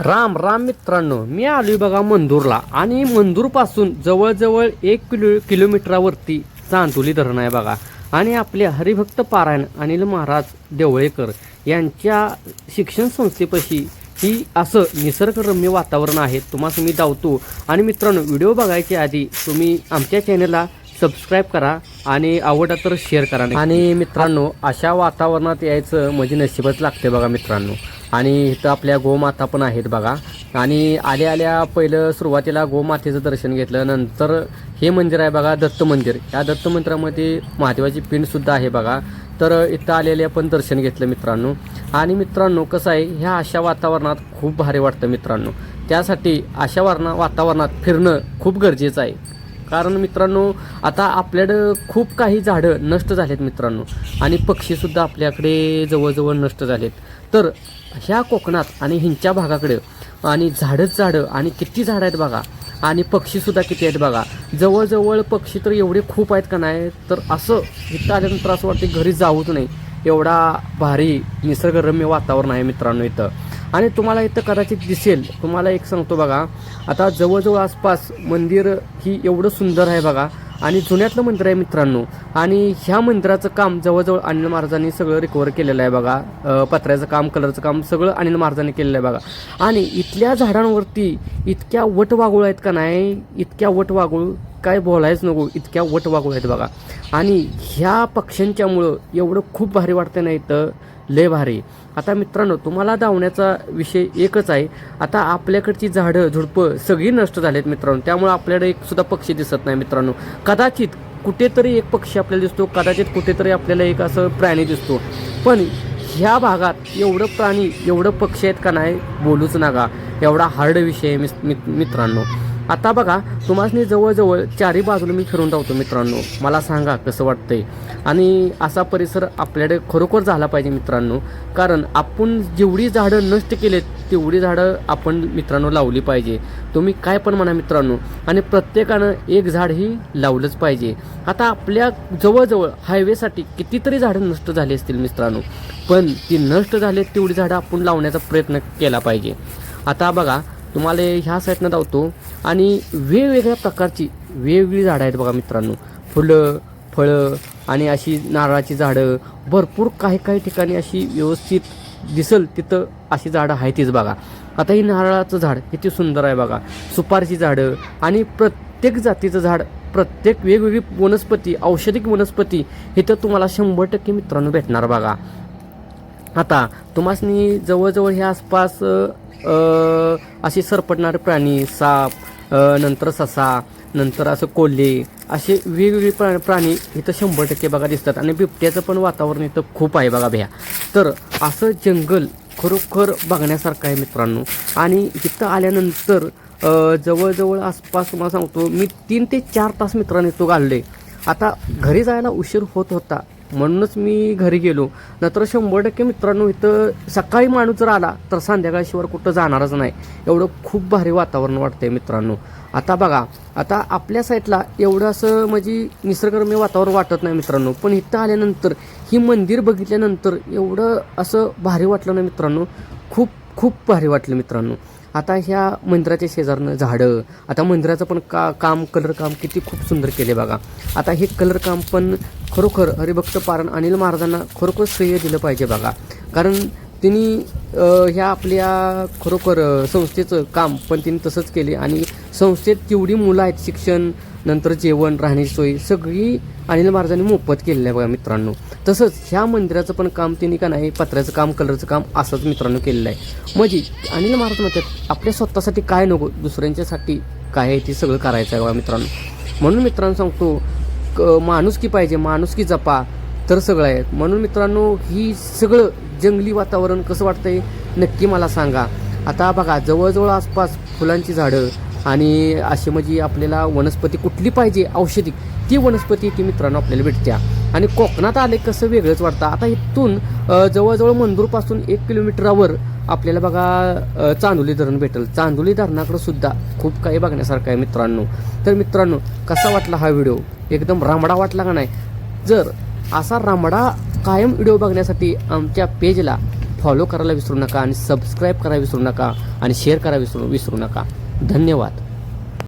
राम राम मित्रांनो मी आलोय बघा मंदूरला. आणि मंदूरपासून जवळजवळ एक किलो किलोमीटरावरती चांदोली धरण आहे बघा. आणि आपले हरिभक्त पारायण अनिल महाराज देवळेकर यांच्या शिक्षण संस्थेपाशी ही असं निसर्गरम्य वातावरण आहे. तुम्हाला मी धावतो. आणि मित्रांनो व्हिडिओ बघायच्या आधी तुम्ही आमच्या चॅनलला सबस्क्राईब करा आणि आवडा तर शेअर करा. आणि मित्रांनो अशा वातावरणात यायचं म्हणजे नशीबच लागते बघा मित्रांनो. आणि इथं आपल्या गोमाता पण आहेत बघा. आणि आल्या आल्या पहिलं सुरुवातीला गोमातेचं दर्शन घेतलं नंतर हे मंदिर आहे बघा दत्त मंदिर. या दत्त मंदिरामध्ये महादेवाची पिंडसुद्धा आहे बघा. तर इथं आलेले पण दर्शन घेतलं मित्रांनो. आणि मित्रांनो कसं आहे ह्या अशा वातावरणात खूप भारी वाटतं मित्रांनो. त्यासाठी अशा वारणा वातावरणात फिरणं खूप गरजेचं आहे. कारण मित्रांनो आता आपल्याकडं खूप काही झाडं नष्ट झालेत मित्रांनो. आणि पक्षीसुद्धा आपल्याकडे जवळजवळ नष्ट झालेत. तर ह्या कोकणात आणि ह्यांच्या भागाकडे आणि झाडंच झाडं आणि किती झाडं आहेत बघा आणि पक्षीसुद्धा किती आहेत बघा. जवळजवळ पक्षी तर एवढे खूप आहेत का नाही तर असं इथं आल्यानंतर असं वाटतं घरी जाऊच नाही. एवढा भारी निसर्गरम्य वातावरण आहे मित्रांनो इथं. आणि तुम्हाला इथं कदाचित दिसेल तुम्हाला एक सांगतो बघा आता जवळजवळ आसपास मंदिर ही एवढं सुंदर आहे बघा आणि जुन्यातलं मंदिर आहे मित्रांनो आणि ह्या मंदिराचं काम जवळजवळ अनिल महाराजांनी सगळं रिकवर केलेलं आहे बघा पत्र्याचं काम कलरचं काम सगळं अनिल महाराजांनी केलेलं आहे बघा. आणि इथल्या झाडांवरती इतक्या वटवागुळ आहेत का नाही इतक्या वटवागुळ काय बोलायच नको इतक्या वटवागुळ आहेत बघा. आणि ह्या पक्ष्यांच्यामुळं एवढं खूप भारी वाटतं नाही तर लय भारी. आता मित्रांनो तुम्हाला धावण्याचा विषय एकच आहे. आता आपल्याकडची झाडं झुडपं सगळी नष्ट झालेत मित्रांनो. त्यामुळे आपल्याकडे एक सुद्धा पक्षी दिसत नाही मित्रांनो. कदाचित कुठेतरी एक पक्षी आपल्याला दिसतो कदाचित कुठेतरी आपल्याला एक असं प्राणी दिसतो. पण ह्या भागात एवढं प्राणी एवढं पक्षी आहेत का नाही बोलूच नका. एवढा हार्ड विषय आहे मिस- मित- मित्रांनो. आता बघा तुम्हाला जवळजवळ चारी बाजूला मी फिरून राहतो मित्रांनो. मला सांगा कसं वाटतंय? आणि असा परिसर आपल्याकडे खरोखर झाला पाहिजे मित्रांनो. कारण आपण जेवढी झाडं नष्ट केलेत तेवढी झाडं आपण मित्रांनो लावली पाहिजे. तुम्ही काय पण म्हणा मित्रांनो. आणि प्रत्येकानं एक झाड ही लावलंच पाहिजे. आता आपल्या जवळजवळ हायवेसाठी कितीतरी झाडं नष्ट झाली असतील मित्रांनो. पण ती नष्ट झाली तेवढी झाडं आपण लावण्याचा प्रयत्न केला पाहिजे. आता बघा तुम्हाला ह्या साईडनं धावतो. आणि वेगवेगळ्या प्रकारची वेगवेगळी झाडं आहेत बघा मित्रांनो. फुलं फळं आणि अशी नारळाची झाडं. भरपूर काही काही ठिकाणी अशी व्यवस्थित दिसल तिथं अशी झाडं आहेतच बघा. आता ही नारळाचं झाड किती सुंदर आहे बघा. सुपारीची झाडं आणि प्रत्येक जातीचं झाड प्रत्येक वेगवेगळी वनस्पती औषधिक वनस्पती इथं तुम्हाला शंभर टक्के मित्रांनो भेटणार बघा. आता तुम्हासनी जवळजवळ हे आसपास असे सरपटणारे प्राणी साप नंतर ससा नंतर असं कोल्हे असे वेगवेगळे प्रा प्राणी इथं शंभर टक्के बघा दिसतात. आणि बिबट्याचं पण वातावरण इथं खूप आहे बघा भ्या. तर असं जंगल खरोखर बघण्यासारखं आहे मित्रांनो. आणि इथं आल्यानंतर जवळजवळ आसपास तुम्हाला सांगतो मी तीन ते चार तास मित्रांनो इथं घालले आता घरी जायला उशीर होत होता. म्हणूनच मी घरी गेलो. नंतर शंभर टक्के मित्रांनो इथं सकाळी माणूस जर आला तर संध्याकाळशिवाय कुठं जाणारच नाही. एवढं खूप भारी वातावरण वाटतंय मित्रांनो. आता बघा आता आपल्या साईडला एवढं असं म्हणजे निसर्गरम्य वातावरण वाटत नाही मित्रांनो. पण इथं आल्यानंतर ही मंदिर बघितल्यानंतर एवढं असं भारी वाटलं ना मित्रांनो. खूप खूप भारी वाटलं मित्रांनो. आता ह्या मंदिराच्या शेजारनं झाडं आता मंदिराचं पण का काम कलर काम किती खूप सुंदर केले बघा. आता हे कलर काम पण खरोखर हरिभक्त पारण अनिल महाराजांना खरोखर श्रेय दिलं पाहिजे बघा. कारण तिने ह्या आपल्या खरोखर संस्थेचं काम पण तिने तसंच केले आणि संस्थेत तेवढी मुलं आहेत शिक्षण नंतर जेवण राहण्याची सोय सगळी अनिल महाराजांनी मोफत केलेलं आहे बघा मित्रांनो. तसंच ह्या मंदिराचं पण काम तिने का नाही पत्र्याचं काम कलरचं काम असंच मित्रांनो केलेलं आहे. म्हणजे अनिल महाराज म्हणतात आपल्या स्वतःसाठी काय नको दुसऱ्यांच्यासाठी काय आहे ते सगळं करायचं आहे बघा मित्रांनो. म्हणून मित्रांनो सांगतो क माणुसकी पाहिजे माणुसकी जपा तर सगळं आहे. म्हणून मित्रांनो ही सगळं जंगली वातावरण कसं वाटतंय नक्की मला सांगा. आता बघा जवळजवळ आसपास फुलांची झाडं आणि अशी म्हणजे आपल्याला वनस्पती कुठली पाहिजे औषधिक ती वनस्पती ती मित्रांनो आपल्याला भेटत्या. आणि कोकणात आले कसं वेगळंच वाटतं. आता इथून जवळजवळ मंदूरपासून एक किलोमीटरावर आपल्याला बघा चांदोली धरण भेटेल. चांदोली धरणाकडं सुद्धा खूप काही बघण्यासारखं आहे मित्रांनो. तर मित्रांनो कसा वाटला हा व्हिडिओ? एकदम रामडा वाटला का नाही? जर असा रामडा कायम व्हिडिओ बघण्यासाठी आमच्या पेजला फॉलो करायला विसरू नका आणि सबस्क्राईब करायला विसरू नका आणि शेअर करायला विसरू विसरू नका. धन्यवाद.